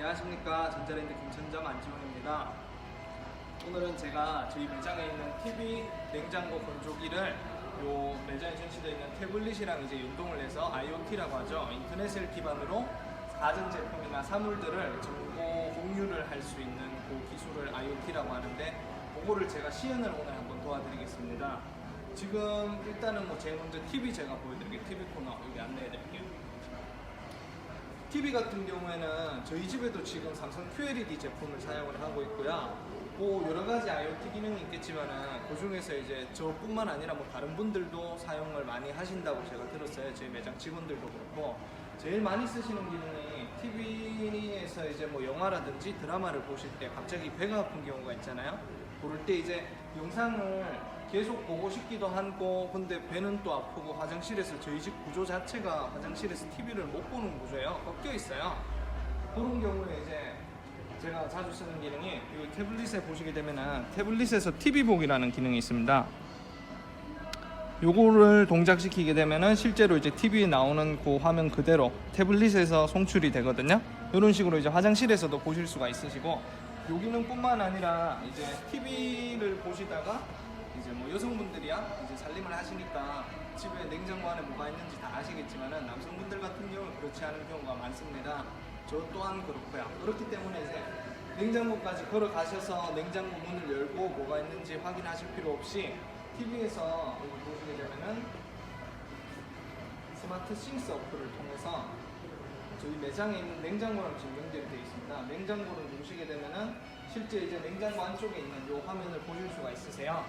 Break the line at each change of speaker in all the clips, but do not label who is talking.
안녕하십니까 전자랜드 김천점 안지원입니다. 오늘은 제가 저희 매장에 있는 TV 냉장고 건조기를 요 매장에 전시되어 있는 태블릿이랑 이제 연동을 해서 IoT라고 하죠. 인터넷을 기반으로 가전 제품이나 사물들을 정보 공유를 할 수 있는 그 기술을 IoT라고 하는데 그거를 제가 시연을 오늘 한번 도와드리겠습니다. 지금 일단은 뭐 제일 먼저 TV 제가 보여드릴게요. TV 코너 여기 안내해 드릴게요. TV 같은 경우에는 저희 집에도 지금 삼성 QLED 제품을 사용을 하고 있고요. 뭐 여러 가지 IoT 기능이 있겠지만은 그 중에서 이제 저뿐만 아니라 뭐 다른 분들도 사용을 많이 하신다고 제가 들었어요. 저희 매장 직원들도 그렇고 제일 많이 쓰시는 기능이 TV에서 이제 뭐 영화라든지 드라마를 보실 때 갑자기 배가 아픈 경우가 있잖아요. 그럴 때 이제 영상을 계속 보고 싶기도 하고 근데 배는 또 아프고 화장실에서 저희 집 구조 자체가 화장실에서 TV를 못 보는 구조예요. 꺾여 있어요. 그런 경우에 이제 제가 자주 쓰는 기능이 이 태블릿에 보시게 되면은 태블릿에서 TV 보기라는 기능이 있습니다. 요거를 동작시키게 되면은 실제로 이제 TV에 나오는 그 화면 그대로 태블릿에서 송출이 되거든요. 이런 식으로 이제 화장실에서도 보실 수가 있으시고 요 기능뿐만 아니라 이제 TV를 보시다가 이제 뭐 여성분들이야 이제 살림을 하시니까 집에 냉장고 안에 뭐가 있는지 다 아시겠지만은 남성분들 같은 경우는 그렇지 않은 경우가 많습니다. 저 또한 그렇고요. 그렇기 때문에 이제 냉장고까지 걸어가셔서 냉장고 문을 열고 뭐가 있는지 확인하실 필요 없이 TV에서 보시게 되면은 스마트 싱스 어플을 통해서 저희 매장에 있는 냉장고랑 지금 연결이 되어 있습니다. 냉장고를 누르시게 되면은 실제 이제 냉장고 안쪽에 있는 이 화면을 보실 수가 있으세요.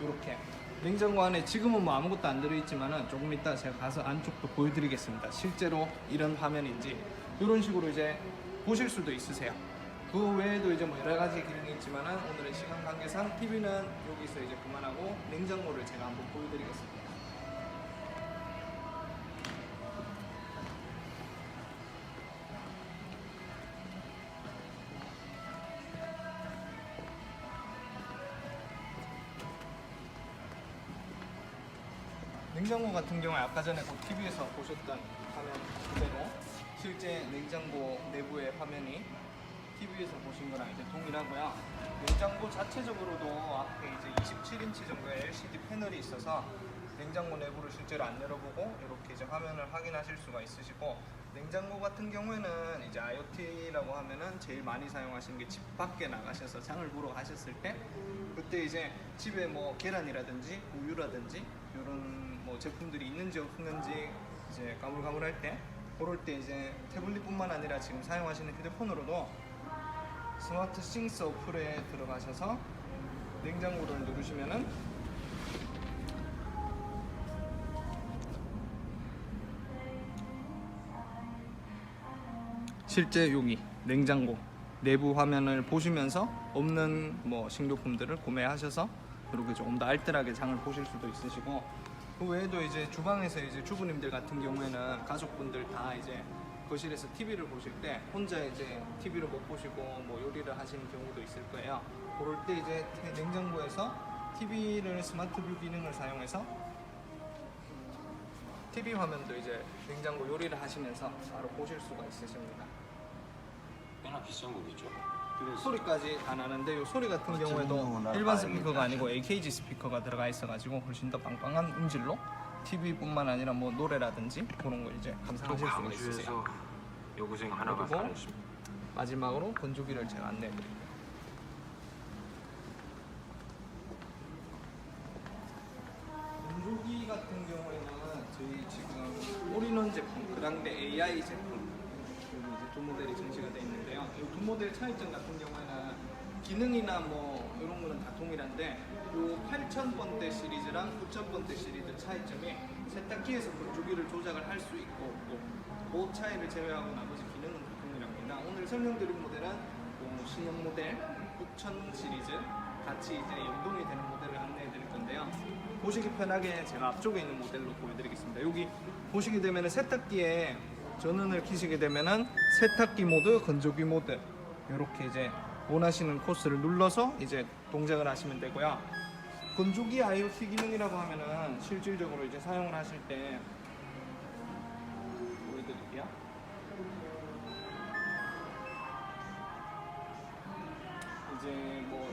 이렇게 냉장고 안에 지금은 뭐 아무것도 안 들어있지만은 조금 이따 제가 가서 안쪽도 보여드리겠습니다. 실제로 이런 화면인지 이런 식으로 이제 보실 수도 있으세요. 그 외에도 이제 뭐 여러 가지 기능이 있지만은 오늘은 시간 관계상 TV는 여기서 이제 그만하고 냉장고를 제가 한번 보여드리겠습니다. 냉장고 같은 경우에 아까 전에 그 TV에서 보셨던 화면 그대로 실제 냉장고 내부의 화면이 TV에서 보신 거랑 이제 동일하고요. 냉장고 자체적으로도 앞에 이제 27인치 정도의 LCD 패널이 있어서 냉장고 내부를 실제로 안 열어보고 이렇게 이제 화면을 확인하실 수가 있으시고 냉장고 같은 경우에는 이제 IoT라고 하면은 제일 많이 사용하시는 게 집 밖에 나가셔서 장을 보러 가셨을 때 그때 이제 집에 뭐 계란이라든지 우유라든지 이런 뭐 제품들이 있는지 없는지 이제 가물가물할 때 그럴 때 이제 태블릿뿐만 아니라 지금 사용하시는 휴대폰으로도 스마트 싱스 어플에 들어가셔서 냉장고를 누르시면은 실제 여기 냉장고 내부 화면을 보시면서 없는 뭐 식료품들을 구매하셔서 그렇게 조금 더 알뜰하게 장을 보실 수도 있으시고 그 외에도 이제 주방에서 이제 주부님들 같은 경우에는 가족분들 다 이제 거실에서 TV를 보실 때 혼자 이제 TV를 못 보시고 뭐 요리를 하시는 경우도 있을 거예요. 그럴 때 이제 태- 냉장고에서 TV를 스마트 뷰 기능을 사용해서 TV 화면도 이제 냉장고 요리를 하시면서 바로 보실 수가 있으십니다.
꽤나 비싼 거겠죠.
소리까지 다 나는데 이 소리 같은 경우에도
보면
일반
나를
스피커가 아니고 AKG 스피커가 들어가 있어가지고 훨씬 더 빵빵한 음질로 TV뿐만 아니라 뭐 노래라든지 그런 거 이제
또
감상하실 수가 있으세요.
여고생 하나가
그리고. 마지막으로 건조기를 제가 안내해드릴게요. 건조기 같은 경우에는 저희 지금 올인원 제품, 그랑데 AI 제품 두 모델이 전시가 되어 있는데요. 이 두 모델 차이점 같은 경우에는 기능이나 뭐 이런 거는 다 동일한데 요 8000번대 시리즈랑 9000번대 시리즈 차이점이 세탁기에서 건조기를 조작을 할 수 있고 없고 그 차이를 제외하고 나머지 기능은 다 동일합니다. 오늘 설명드린 모델은 그 신형 모델 9000 시리즈 같이 이제 연동이 되는 모델을 안내해 드릴 건데요. 보시기 편하게 제가 앞쪽에 있는 모델로 보여드리겠습니다. 여기 보시게 되면 세탁기에 전원을 키시게 되면은 세탁기 모드, 건조기 모드 이렇게 이제 원하시는 코스를 눌러서 이제 동작을 하시면 되고요. 건조기 IoT 기능이라고 하면은 실질적으로 이제 사용을 하실 때 보여드릴게요. 이제 뭐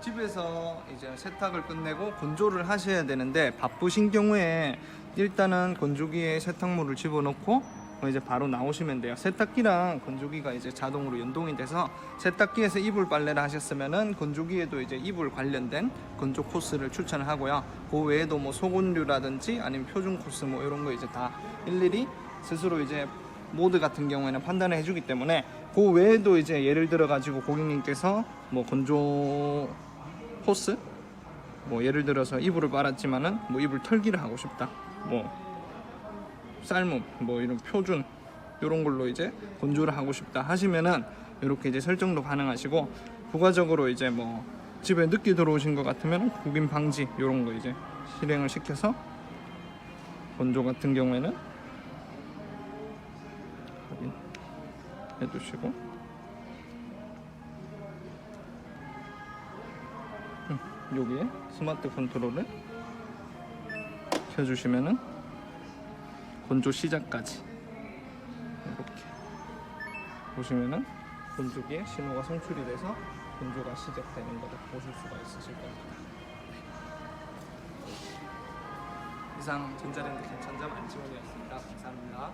집에서 이제 세탁을 끝내고 건조를 하셔야 되는데 바쁘신 경우에 일단은 건조기에 세탁물을 집어넣고 이제 바로 나오시면 돼요. 세탁기랑 건조기가 이제 자동으로 연동이 돼서 세탁기에서 이불 빨래를 하셨으면은 건조기에도 이제 이불 관련된 건조 코스를 추천을 하고요. 그 외에도 뭐 소금류라든지 아니면 표준 코스 뭐 이런 거 이제 다 일일이 스스로 이제 모드 같은 경우에는 판단을 해주기 때문에 그 외에도 이제 예를 들어 가지고 고객님께서 뭐 건조 코스 뭐 예를 들어서 이불을 빨았지만은 뭐 이불 털기를 하고 싶다 뭐 삶음 뭐 이런 표준 이런 걸로 이제 건조를 하고 싶다 하시면은 이렇게 이제 설정도 가능하시고 부가적으로 이제 뭐 집에 늦게 들어오신 것 같으면 구김 방지 이런 거 이제 실행을 시켜서 건조 같은 경우에는 확인 해 두시고. 음, 여기에 스마트 컨트롤을 켜주시면은 건조 시작까지 이렇게 보시면은 건조기에 신호가 송출이 돼서 건조가 시작되는 것을 보실 수가 있으실 겁니다. 이상 전자랜드 전천점 안지원이었습니다. 감사합니다.